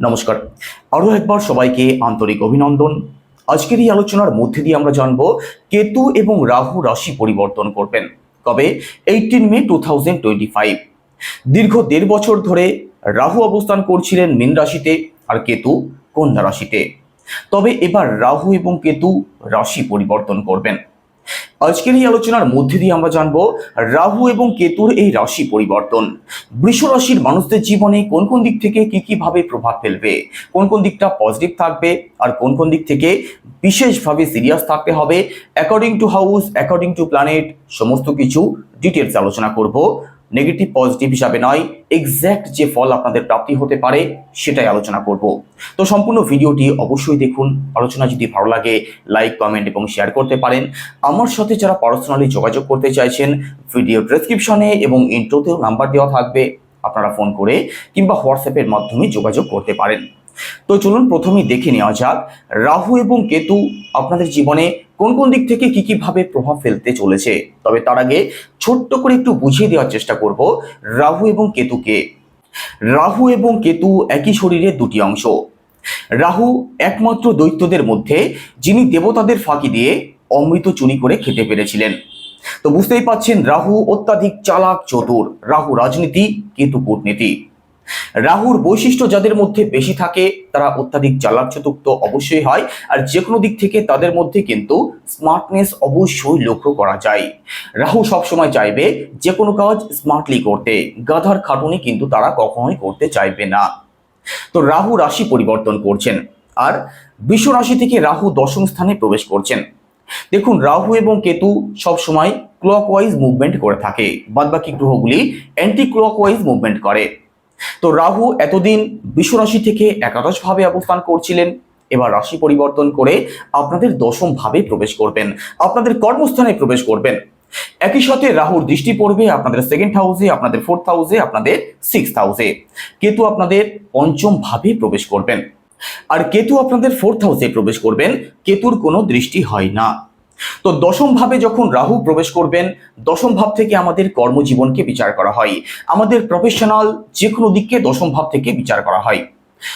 নমস্কার। আরও একবার সবাইকে আন্তরিক অভিনন্দন। আজকের এই আলোচনার মধ্যে দিয়ে আমরা জানব, কেতু এবং রাহু রাশি পরিবর্তন করবেন। কবে? Eighteen May two thousand twenty five দীর্ঘ দেড় বছর ধরে রাহু অবস্থান করছিলেন মীন রাশিতে আর কেতু কন্যা রাশিতে। তবে এবার রাহু এবং কেতু রাশি পরিবর্তন করবেন। আজকের এই আলোচনার মধ্যে দিয়ে আমরা জানব রাহু এবং কেতুর এই রাশি পরিবর্তন। বৃষ রাশির মানুষদের জীবনে কোন কোন দিক থেকে কি কি ভাবে প্রভাব ফেলবে? কোন কোন দিকটা পজিটিভ থাকবে? আর কোন কোন দিক থেকে বিশেষভাবে সিরিয়াস থাকতে হবে? According to house according to planet সমস্ত কিছু ডিটেলস আলোচনা করব। নেগেটিভ পজিটিভ হিসাবে নয় এক্স্যাক্ট যে ফল আপনাদের প্রাপ্তি হতে পারে, সেটাই আলোচনা করব। তো সম্পূর্ণ ভিডিওটি অবশ্যই দেখুন, আলোচনা যদি ভালো লাগে লাইক কমেন্ট এবং শেয়ার করতে পারেন। আমার সাথে যারা পার্সোনালি যোগাযোগ করতে চাইছেন ভিডিও ডেসক্রিপশনে এবং ইন্ট্রোতেও নাম্বার দেওয়া থাকবে, আপনারা ফোন করে কিংবা হোয়াটসঅ্যাপের মাধ্যমে যোগাযোগ করতে পারেন। তো চলুন প্রথমেই দেখে নেওয়া যাক, রাহু এবং কেতু আপনাদের জীবনে কোন কোন দিক থেকে কি কি ভাবে প্রভাব ফেলতে চলেছে? তবে তার আগে ছোট্ট করে একটু বুঝিয়ে দেওয়ার চেষ্টা করব রাহু এবং কেতুকে। রাহু এবং কেতু একই শরীরের দুটি অংশ। রাহু একমাত্র দৈত্যদের মধ্যে যিনি দেবতাদের ফাঁকি দিয়ে অমৃত চুরি করে খেতে পেরেছিলেন। তো বুঝতেই পাচ্ছেন রাহু অত্যাধিক চালাক, চতুর। রাহু রাজনীতি, কেতু কূটনীতি। রাহুর বৈশিষ্ট্য যাদের মধ্যে বেশি থাকে, তারা অত্যাধিক চালাক চতুর তো অবশ্যই হয়। আর যে কোনো দিক থেকে তাদের মধ্যে কিন্তু স্মার্টনেস অবশ্যই লক্ষ্য করা যায়। রাহু সবসময় চাইবে যে কোনো কাজ স্মার্টলি করতে। গাধার খাটুনি কিন্তু তারা কখনোই করতে চাইবে না। তো রাহু রাশি পরিবর্তন করছেন। আর বিশ্ব রাশি থেকে রাহু দশম স্থানে প্রবেশ করছেন। দেখুন, রাহু এবং কেতু সবসময় ক্লকওয়াইজ মুভমেন্ট করে থাকে। বাদবাকি গ্রহগুলি অ্যান্টি ক্লকওয়াইজ মুভমেন্ট করে। তো রাহু এতদিন রাশি থেকে একাদশ ভাবে অবস্থান করছিলেন। এবার রাশি পরিবর্তন করে আপনাদের দশম ভাবে প্রবেশ করবেন। আপনাদের কর্মস্থানে প্রবেশ করবেন। একই সাথে রাহুর দৃষ্টি পড়বে আপনাদের সেকেন্ড হাউসে আপনাদের ফোর্থ হাউসে আপনাদের সিক্স হাউসে কেতু আপনাদের পঞ্চম ভাবে প্রবেশ করবেন। আর কেতু আপনাদের ফোর্থ হাউসে প্রবেশ করবেন। কেতুর কোনো দৃষ্টি হয় না। তো দশম ভাবে যখন রাহু প্রবেশ করবেন, দশম ভাব থেকে আমাদের কর্মজীবনকে বিচার করা হয়। আমাদের প্রফেশনাল যে কোনো দিককে দশম ভাব থেকে বিচার করা হয়।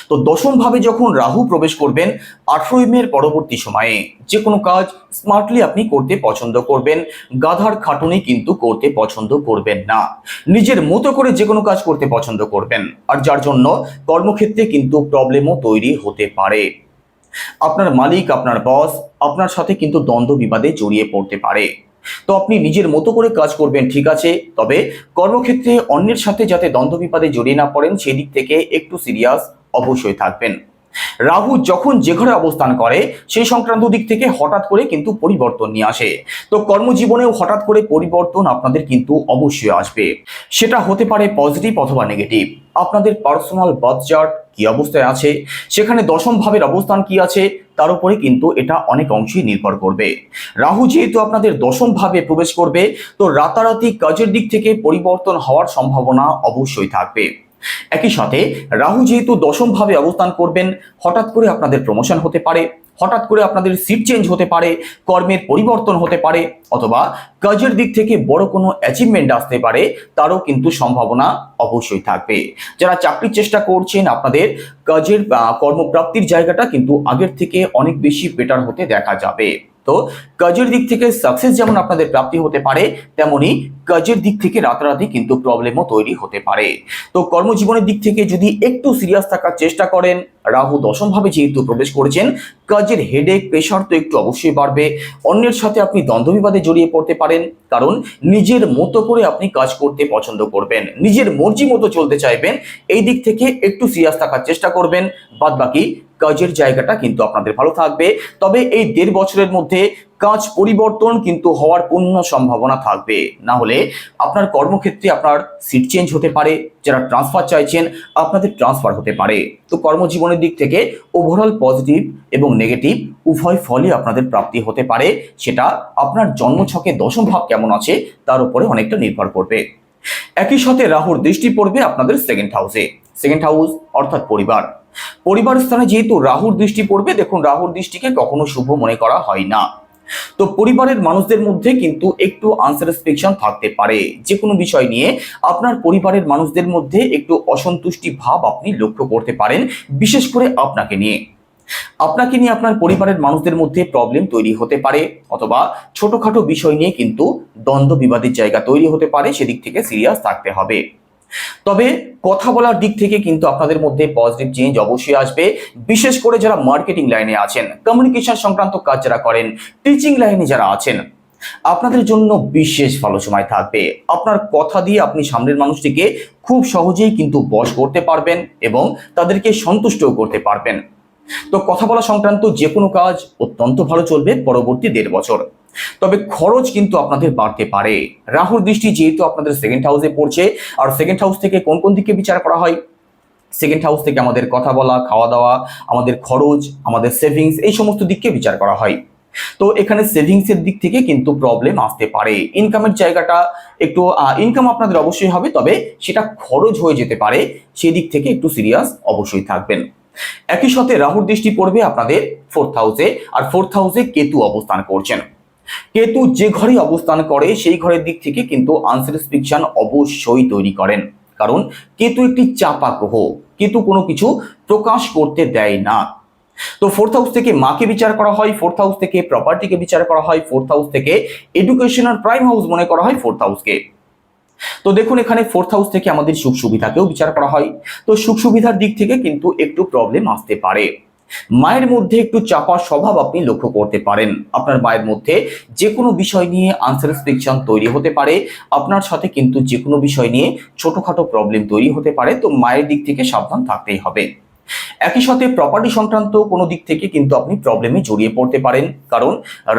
তো দশম ভাবে যখন রাহু প্রবেশ করবেন, আঠেরোই মের পরবর্তী সময়ে যে কোনো কাজ স্মার্টলি আপনি করতে পছন্দ করবেন, গাধার খাটুনি কিন্তু করতে পছন্দ করবেন না। নিজের মতো করে যে কোনো কাজ করতে পছন্দ করবেন। আর যার জন্য কর্মক্ষেত্রে কিন্তু প্রবলেমও তৈরি হতে পারে। আপনার মালিক, আপনার বস আপনার সাথে কিন্তু দ্বন্দ্ব বিবাদে জড়িয়ে পড়তে পারে। তো আপনি নিজের মতো করে কাজ করবেন, ঠিক আছে? তবে কর্মক্ষেত্রে অন্যের সাথে যাতে দ্বন্দ্ব বিপাদে জড়িয়ে না পড়েন, সেদিক থেকে একটু সিরিয়াস অবশ্যই থাকবেন। রাহু যখন যে ঘরে অবস্থান করে, সেই সংক্রান্ত দিক থেকে হঠাৎ করে কিন্তু পরিবর্তন নিয়ে আসে। তো কর্মজীবনেও হঠাৎ করে পরিবর্তন আপনাদের কিন্তু অবশ্যই আসবে। সেটা হতে পারে পজিটিভ অথবা নেগেটিভ আপনাদের পার্সোনাল বার্থ চার্ট কি অবস্থায় আছে? সেখানে দশম ভাবের অবস্থান কি আছে? তার উপরে কিন্তু এটা অনেক অংশেই নির্ভর করবে। রাহু যেহেতু আপনাদের দশম ভাবে প্রবেশ করবে, তো রাতারাতি কাজের দিক থেকে পরিবর্তন হওয়ার সম্ভাবনা অবশ্যই থাকবে। একই সাথে রাহু যেহেতু দশম ভাবে অবস্থান করবেন, হঠাৎ করে আপনাদের প্রমোশন হতে পারে, হঠাৎ করে আপনাদের সিট চেঞ্জ হতে পারে, কর্মের পরিবর্তন হতে পারে, অথবা কাজের দিক থেকে বড় কোনো অ্যাচিভমেন্ট আসতে পারে, তারও কিন্তু সম্ভাবনা অবশ্যই থাকবে। যারা চাকরির চেষ্টা করছেন, আপনাদের কাজের কর্মপ্রাপ্তির জায়গাটা কিন্তু আগের থেকে অনেক বেশি বেটার হতে দেখা যাবে। তো কাজের দিক থেকে সাকসেস যেমন আপনাদের প্রাপ্তি হতে পারে, তেমনি কাজের দিক থেকে রাতারাতি কিন্তু প্রবলেমও তৈরি হতে পারে। তো কর্মজীবনের দিক থেকে যদি একটু সিরিয়াস থাকার চেষ্টা করেন, রাহু দশমভাবে যেহেতু প্রবেশ করেছেন, কাজের হেডেক প্রেশার তো একটু অবশ্যই বাড়বে। অন্যের সাথে আপনি দ্বন্দ্ববিবাদে জড়িয়ে পড়তে পারেন, কারণ নিজের মতো করে আপনি কাজ করতে পছন্দ করবেন। নিজের মর্জি মতো চলতে চাইবেন, এই দিক থেকে একটু সিরিয়াস থাকার চেষ্টা করবেন বাদ বাকি কাজের জায়গাটা কিন্তু আপনাদের ভালো থাকবে। তবে এই দেড় বছরের মধ্যে কাজ পরিবর্তন কিন্তু হওয়ার পূর্ণ সম্ভাবনা থাকবে। না হলে আপনার কর্মক্ষেত্রে আপনার সিট চেঞ্জ হতে পারে, যারা ট্রান্সফার চাইছেন আপনাদের ট্রান্সফার হতে পারে। তো কর্মজীবনের দিক থেকে ওভারঅল পজিটিভ এবং নেগেটিভ উভয় ফলই আপনাদের প্রাপ্তি হতে পারে। সেটা আপনার জন্মছকে দশম ভাব কেমন আছে, তার উপরে অনেকটা নির্ভর করবে। একই সাথে রাহুর দৃষ্টি পড়বে আপনাদের সেকেন্ড হাউসে সেকেন্ড হাউস অর্থাৎ পরিবার। পরিবার স্থানে যেহেতু রাহুর দৃষ্টি পড়বে, দেখুন রাহুর দৃষ্টিকে কখনো শুভ মনে করা হয় না। তো পরিবারের মানুষদের মধ্যে কিন্তু একটু আনস্যাটিসফ্যাকশন থাকতে পারে। যে কোনো বিষয় নিয়ে আপনার পরিবারের মানুষদের মধ্যে একটু অসন্তুষ্টি ভাব আপনি লক্ষ্য করতে পারেন, বিশেষ করে আপনাকে নিয়ে। আপনাকে নিয়ে আপনার পরিবারের মানুষদের মধ্যে প্রবলেম তৈরি হতে পারে, অথবা ছোটখাটো বিষয় নিয়ে কিন্তু দ্বন্দ্ব বিবাদের জায়গা তৈরি হতে পারে, সেদিক থেকে সিরিয়াস থাকতে হবে। তবে কথা বলার দিক থেকে কিন্তু আপনাদের মধ্যে পজিটিভ চেঞ্জ অবশ্যই আসবে। বিশেষ করে যারা মার্কেটিং লাইনে আছেন কমিউনিকেশন সংক্রান্ত কাজ যারা করেন টিচিং লাইনে যারা আছেন, আপনাদের জন্য বিশেষ ভালো সময় থাকবে। আপনার কথা দিয়ে আপনি সামনের মানুষটিকে খুব সহজেই কিন্তু বশ করতে পারবেন এবং তাদেরকে সন্তুষ্টও করতে পারবেন। তো কথা বলা সংক্রান্ত যে কোনো কাজ অত্যন্ত ভালো চলবে পরবর্তী দেড় বছর। তবে খরচ কিন্তু আপনাদের বাড়তে পারে। রাহুর দৃষ্টি যেহেতু আপনাদের সেকেন্ড হাউসে পড়ছে, আর সেকেন্ড হাউস থেকে কোন কোন দিকে বিচার করা হয়? সেকেন্ড হাউস থেকে আমাদের কথা বলা, খাওয়া দাওয়া, আমাদের খরচ, আমাদের সেভিংস এই সমস্ত দিককে বিচার করা হয়। তো এখানে সেভিংসের দিক থেকে কিন্তু প্রবলেম আসতে পারে। ইনকামের জায়গাটা একটু ইনকাম আপনাদের অবশ্যই হবে, তবে সেটা খরচ হয়ে যেতে পারে। সেই দিক থেকে একটু সিরিয়াস অবশ্যই থাকবেন। একই সাথে রাহুর দৃষ্টি পড়বে আপনাদের ফোর্থ হাউসে আর ফোর্থ হাউসে কেতু অবস্থান করছেন। কেতু যে ঘরে অবস্থান করে, সেই ঘরের দিক থেকে কিন্তু আনস্যাটিসফ্যাকশন অবশ্যই তৈরি করেন। কারণ কেতু একটি চাপা গ্রহ। কেতু কোনো কিছু প্রকাশ করতে দেয় না। তো ফোর্থ হাউস থেকে মাকে বিচার করা হয় ফোর্থ হাউস থেকে প্রপার্টিকে বিচার করা হয় ফোর্থ হাউস থেকে এডুকেশন আর প্রাইম হাউস মনে করা হয় ফোর্থ হাউসকে তো দেখুন, এখানে ফোর্থ হাউস থেকে আমাদের সুখ সুবিধাকেও বিচার করা হয়। তো সুখ সুবিধার দিক থেকে কিন্তু একটু প্রবলেম আসতে পারে। মায়ের মধ্যে একটু চাপা স্বভাব আপনি লক্ষ্য করতে পারেন। আপনার মায়ের মধ্যে যে কোনো বিষয় নিয়ে আনস্যাটিসফ্যাকশন তৈরি হতে পারে। আপনার সাথে কিন্তু যে কোনো বিষয় নিয়ে ছোটখাটো প্রবলেম তৈরি হতে পারে। তো মায়ের দিক থেকে সাবধান থাকতেই হবে। একই সাথে প্রপার্টি সংক্রান্ত কোনো দিক থেকে কিন্তু আপনি প্রবলেমে জড়িয়ে পড়তে পারেন। কারণ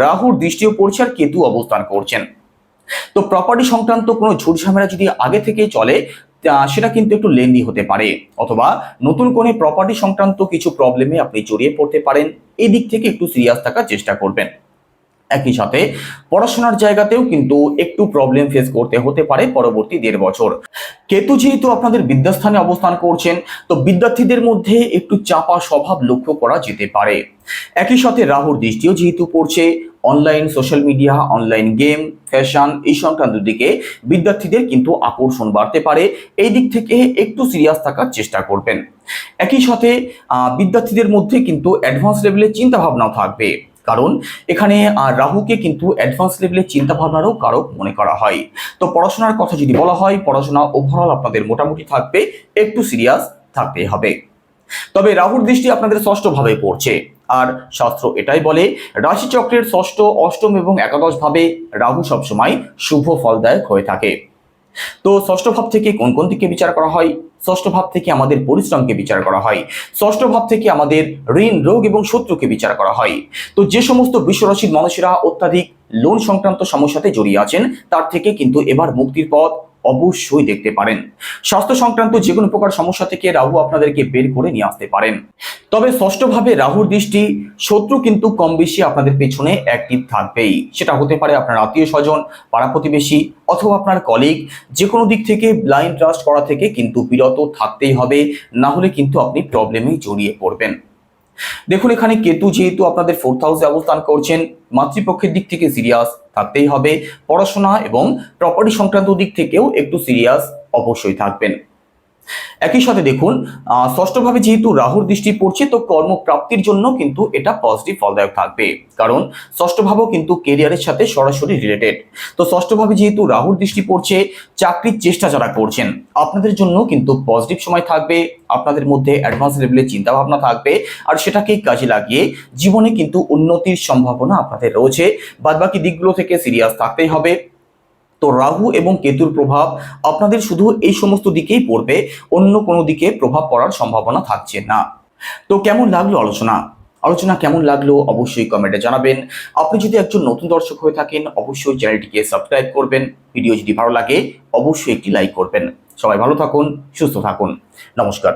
রাহুর দৃষ্টিও পড়ছে আর কেতু অবস্থান করছেন। তো প্রপার্টি সংক্রান্ত কোনো ঝুট যদি আগে থেকে চলে সেটা কিন্তু একটু লেন্দি হতে পারে। অথবা নতুন কোনো প্রপার্টি সংক্রান্ত কিছু প্রবলেমে আপনি জড়িয়ে পড়তে পারেন। এই দিক থেকে একটু সিরিয়াস থাকার চেষ্টা করবেন। একই সাথে পড়াশোনার জায়গাতেও কিন্তু একটু প্রবলেম ফেস করতে হতে পারে পরবর্তী দেড় বছর। কেতু যেহেতু আপনাদের বিদ্যাস্থানে অবস্থান করছেন, তো বিদ্যার্থীদের মধ্যে একটু চাপা স্বভাব লক্ষ্য করা যেতে পারে। একই সাথে রাহুর দৃষ্টিও যেহেতু পড়ছে online social media online game fashion এই সংক্রান্ত দিকে বিদ্যার্থীদের কিন্তু আকর্ষণ বাড়তে পারে। এই দিক থেকে একটু সিরিয়াস থাকার চেষ্টা করবেন। একই সাথে বিদ্যার্থীদের মধ্যে কিন্তু অ্যাডভান্স লেভেলের চিন্তা ভাবনাও থাকবে। কারণ এখানে রাহুকে কিন্তু অ্যাডভান্স লেভেলের চিন্তা ভাবনারও কারক মনে করা হয়। তো পড়াশোনার কথা যদি বলা হয়, পড়াশোনা ওভারঅল আপনাদের মোটামুটি থাকবে, একটু সিরিয়াস থাকতে হবে। তবে রাহুর দৃষ্টি আপনাদের ষষ্ঠ ভাবে পড়ছে। আর শাস্ত্র এটাই বলে, রাশিচক্রের ষষ্ঠ, অষ্টম এবং একাদশ ভাবে রাহু সবসময় শুভ ফলদায়ক হয়ে থাকে। তো ষষ্ঠ ভাব থেকে কোন কোন দিকে বিচার করা হয়? ষষ্ঠ ভাব থেকে আমাদের পরিশ্রমকে বিচার করা হয়। ষষ্ঠ ভাব থেকে আমাদের ঋণ, রোগ এবং শত্রুকে বিচার করা হয়। তো যে সমস্ত বিশ্বরাশির মানুষেরা অত্যাধিক লোন সংক্রান্ত সমস্যাতে জড়িয়ে আছেন, তার থেকে কিন্তু এবার মুক্তির পথ অবশ্যই দেখতে পারেন। স্বাস্থ্য সংক্রান্ত যে কোনো প্রকার সমস্যা থেকে রাহু আপনাদেরকে বের করে নিয়ে আসতে পারেন। তবে ষষ্ঠভাবে রাহুর দৃষ্টি শত্রু কিন্তু কম বেশি আপনাদের পেছনে অ্যাক্টিভ থাকবেই। সেটা হতে পারে আপনার আত্মীয় স্বজন, পাড়া প্রতিবেশী অথবা আপনার কলিগ যে কোনো দিক থেকে ব্লাইন্ড ট্রাস্ট করা থেকে কিন্তু বিরত থাকতেই হবে। না হলে কিন্তু আপনি প্রবলেমেই জড়িয়ে পড়বেন। দেখুন, এখানে কেতু যেহেতু আপনাদের ফোর্থ হাউসে অবস্থান করছেন, মাতৃপক্ষের দিক থেকে সিরিয়াস থাকতেই হবে। পড়াশোনা এবং প্রপার্টি সংক্রান্ত দিক থেকেও একটু সিরিয়াস অবশ্যই থাকবেন। একই সাথে দেখুন ষষ্ঠভাবে যেহেতু রাহুর দৃষ্টি পড়ছে, তো কর্মপ্রাপ্তির জন্য কিন্তু এটা পজিটিভ ফলদায়ক থাকবে। কারণ ষষ্ঠভাবও কিন্তু কেরিয়ারের সাথে সরাসরি রিলেটেড তো ষষ্ঠভাবে যেহেতু রাহুর দৃষ্টি পড়ছে, চাকরির চেষ্টা যারা করছেন, আপনাদের জন্য কিন্তু পজিটিভ সময় থাকবে, আপনাদের মধ্যে অ্যাডভান্স লেভেলের চিন্তা ভাবনা থাকবে, আর সেটাকে কাজে লাগিয়ে জীবনে কিন্তু উন্নতির সম্ভাবনা আপনাদের রয়েছে। বাদবাকি দিকগুলো থেকে সিরিয়াস থাকতেই হবে। তো রাহু এবং কেতুর প্রভাব আপনাদের শুধু এই সমস্ত দিকেই পড়বে, অন্য কোনো দিকে প্রভাব পড়ার সম্ভাবনা থাকছে না। তো কেমন লাগল আলোচনা? আলোচনা কেমন লাগল অবশ্যই কমেন্টে জানাবেন। আপনি যদি একজন নতুন দর্শক হয়ে থাকেন, অবশ্যই চ্যানেলটিকে সাবস্ক্রাইব করবেন। ভিডিও যদি ভালো লাগে, অবশ্যই একটি লাইক করবেন। সবাই ভালো থাকুন, সুস্থ থাকুন। নমস্কার।